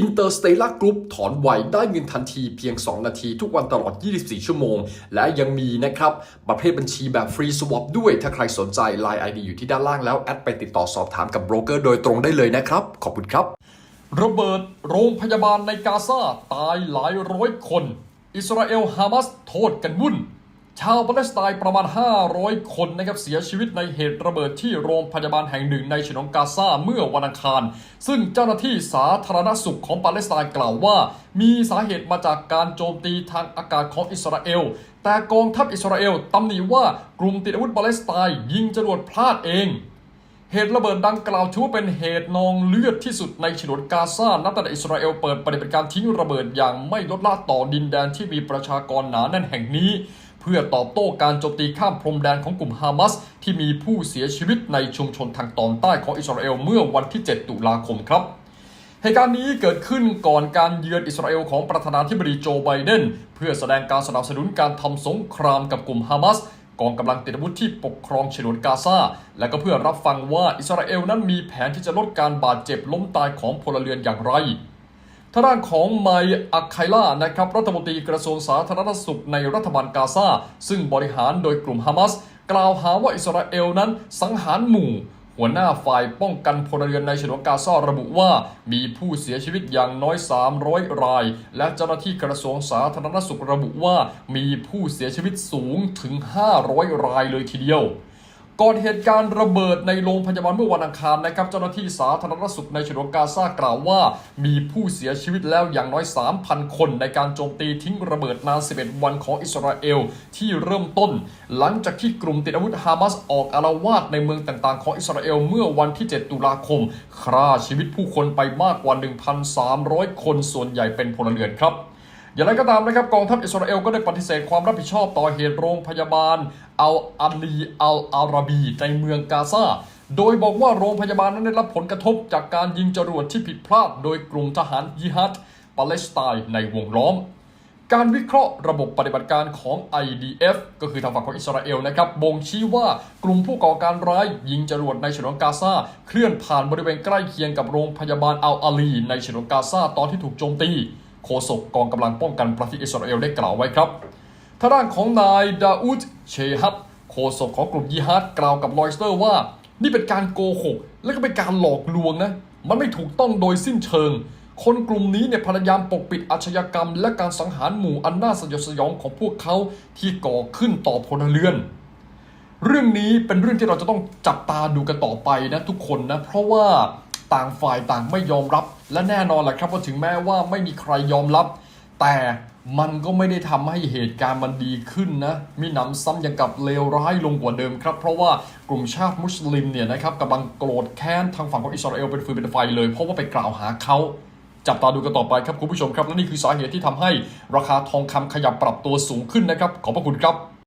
Interstellar Group ถอนไวได้เงินทันทีเพียง 2 นาทีทุกวันตลอด 24 ชั่วโมง และยังมีนะครับ ประเภทบัญชีแบบฟรีสวอปด้วย ถ้าใครสนใจ Line ID อยู่ที่ด้านล่างแล้ว แอดไปติดต่อสอบถามกับโบรกเกอร์โดยตรงได้เลยนะครับ ขอบคุณครับ ระเบิดโรงพยาบาลในกาซาตายหลายร้อยคน อิสราเอลฮามาสโทษกันวุ่น ชาวปาเลสไตน์ประมาณ 500 คนนะครับเสียชีวิตในเหตุระเบิดที่โรงพยาบาลแห่งหนึ่งในฉนวนกาซาเมื่อวันอังคาร ซึ่งเจ้าหน้าที่สาธารณสุขของปาเลสไตน์กล่าวว่า มีสาเหตุมาจากการโจมตีทางอากาศของอิสราเอล แต่กองทัพอิสราเอลตำหนิว่ากลุ่มติดอาวุธปาเลสไตน์ยิงจรวดพลาดเองเหตุระเบิดดังกล่าวถือว่าเป็นเหตุนองเลือดที่สุดในฉนวนกาซา นับตั้งแต่อิสราเอลเปิดปฏิบัติการทิ้งระเบิดอย่างไม่ลดละต่อดินแดนที่มีประชากรหนาแน่นแห่งนี้ พื่อตอบโต้การโจมตีข้ามพรมแดนของกลุ่มฮามาสที่มีผู้เสียชีวิตในชุมชนทางตอนใต้ของอิสราเอลเมื่อวันที่ 7 ตุลาคมครับเหตุการณ์นี้เกิดขึ้นก่อนการเยือนอิสราเอลของประธานาธิบดีโจไบเดน เพื่อแสดงการสนับสนุนการทำสงครามกับกลุ่มฮามาสกองกำลังติดอาวุธที่ปกครองฉนวนกาซาและก็เพื่อรับฟังว่าอิสราเอลนั้นมีแผนที่จะลดการบาดเจ็บล้มตายของพลเรือนอย่างไร ทางด้านของไมอัคไคล่านะครับรัฐมนตรีกระทรวงสาธารณสุขในรัฐบาลกาซาซึ่งบริหารโดยกลุ่มฮามาสกล่าวหาว่าอิสราเอลนั้นสังหารหมู่ หัวหน้าฝ่ายป้องกันพลเรือนในฉนวนกาซาระบุว่า มีผู้เสียชีวิตอย่างน้อย 300 ราย และเจ้าหน้าที่กระทรวงสาธารณสุขระบุว่า มีผู้เสียชีวิตสูงถึง 500 รายเลยทีเดียว ก่อนเหตุการณ์ระเบิดในโรงพยาบาลเมื่อวันอังคารนะครับเจ้าหน้าที่สาธารณสุขในฉนวนกาซากล่าวว่า มีผู้เสียชีวิตแล้วอย่างน้อย 3,000 คนในการโจมตีทิ้งระเบิดนาน 11 วันของอิสราเอลที่เริ่มต้น หลังจากที่กลุ่มติดอาวุธฮามาสออกอารวาสในเมืองต่างๆ ของอิสราเอลเมื่อวันที่ 7 ตุลาคมฆ่าชีวิตผู้คนไปมากกว่า 1,300 คนส่วนใหญ่เป็นพลเรือนครับ อย่างไรก็ตามนะครับกองทัพอิสราเอลก็ได้ปฏิเสธความรับผิดชอบต่อเหตุโรงพยาบาลอัลอาลีอัลอาราบีในเมืองกาซาโดยบอกว่าโรงพยาบาลนั้นได้รับผลกระทบจากการยิงจรวดที่ผิดพลาด โดยกลุ่มทหารยิฮัดปาเลสไตน์ในวงล้อม การวิเคราะห์ระบบปฏิบัติการของ IDF ก็คือทางฝั่งของอิสราเอลนะครับ บ่งชี้ว่ากลุ่มผู้ก่อการร้ายยิงจรวดในฉนวนกาซาเคลื่อนผ่านบริเวณใกล้เคียงกับโรงพยาบาลอัลอาลีในฉนวนกาซาตอนที่ถูกโจมตี โฆษกกองกำลังป้องกันประเทศอิสราเอลได้กล่าวไว้ครับทางด้านของนายดาอูดเชฮับโฆษกของกลุ่มยิฮัดกล่าวกับรอยสเตอร์ว่า นี่เป็นการโกหก และก็เป็นการหลอกลวงนะ มันไม่ถูกต้องโดยสิ้นเชิง คนกลุ่มนี้เนี่ยพยายามปกปิดอาชญากรรม และการสังหารหมู่อันน่าสยดสยองของพวกเขาที่ก่อขึ้นต่อพลเรือน เรื่องนี้เป็นเรื่องที่เราจะต้องจับตาดูกันต่อไปนะทุกคนนะ เพราะว่า ต่างฝ่ายต่างไม่ยอมรับ และแน่นอนแหละครับว่าถึงแม้ว่าไม่มีใครยอมรับ แต่มันก็ไม่ได้ทำให้เหตุการณ์มันดีขึ้นนะมีหนำซ้ำยังกับเลวร้ายลงกว่าเดิมครับ เพราะว่ากลุ่มชาติมุสลิมเนี่ยนะครับกำลังโกรธแค้นทางฝั่งของอิสราเอลเป็นฟืนเป็นไฟเลย เพราะว่าไปกล่าวหาเขาจับตาดูกันต่อไปครับคุณผู้ชมครับและนี่คือสาเหตุที่ทำให้ราคาทองคำขยับปรับตัวสูงขึ้นนะครับขอบพระคุณครับ